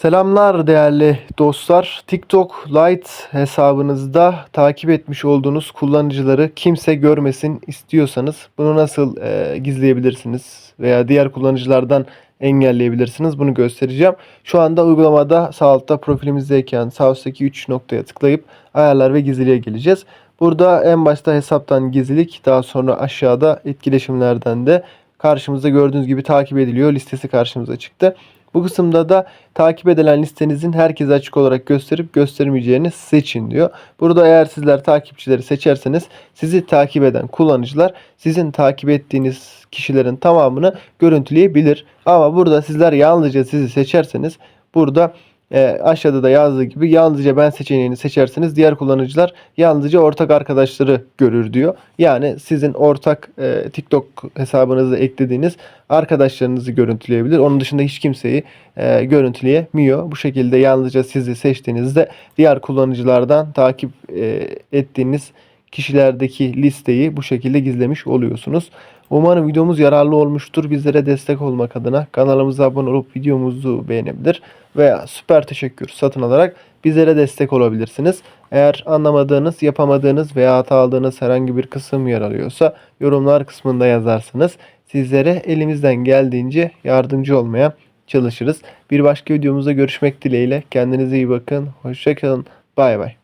Selamlar değerli dostlar. TikTok Lite hesabınızda takip etmiş olduğunuz kullanıcıları kimse görmesin istiyorsanız bunu nasıl e, gizleyebilirsiniz veya diğer kullanıcılardan engelleyebilirsiniz bunu göstereceğim. Şu anda uygulamada sağ altta profilimizdeyken sağ üstteki 3 noktaya tıklayıp ayarlar ve gizliliğe geleceğiz. Burada en başta hesaptan gizlilik daha sonra aşağıda etkileşimlerden de karşımızda gördüğünüz gibi takip ediliyor listesi karşımıza çıktı. Bu kısımda da takip edilen listenizin herkese açık olarak gösterip göstermeyeceğini seçin diyor. Burada eğer sizler takipçileri seçerseniz sizi takip eden kullanıcılar sizin takip ettiğiniz kişilerin tamamını görüntüleyebilir. Ama burada sizler yalnızca sizi seçerseniz burada e, aşağıda da yazdığı gibi yalnızca ben seçeneğini seçerseniz diğer kullanıcılar yalnızca ortak arkadaşları görür diyor. Yani sizin ortak e, TikTok hesabınızda eklediğiniz arkadaşlarınızı görüntüleyebilir. Onun dışında hiç kimseyi e, görüntüleyemiyor. Bu şekilde yalnızca sizi seçtiğinizde diğer kullanıcılardan takip e, ettiğiniz kişilerdeki listeyi bu şekilde gizlemiş oluyorsunuz. Umarım videomuz yararlı olmuştur. Bizlere destek olmak adına kanalımıza abone olup videomuzu beğenebilir veya süper teşekkür satın alarak bizlere destek olabilirsiniz. Eğer anlamadığınız, yapamadığınız veya hata aldığınız herhangi bir kısım yer alıyorsa yorumlar kısmında yazarsınız. Sizlere elimizden geldiğince yardımcı olmaya çalışırız. Bir başka videomuzda görüşmek dileğiyle. Kendinize iyi bakın. Hoşçakalın. Bay bay.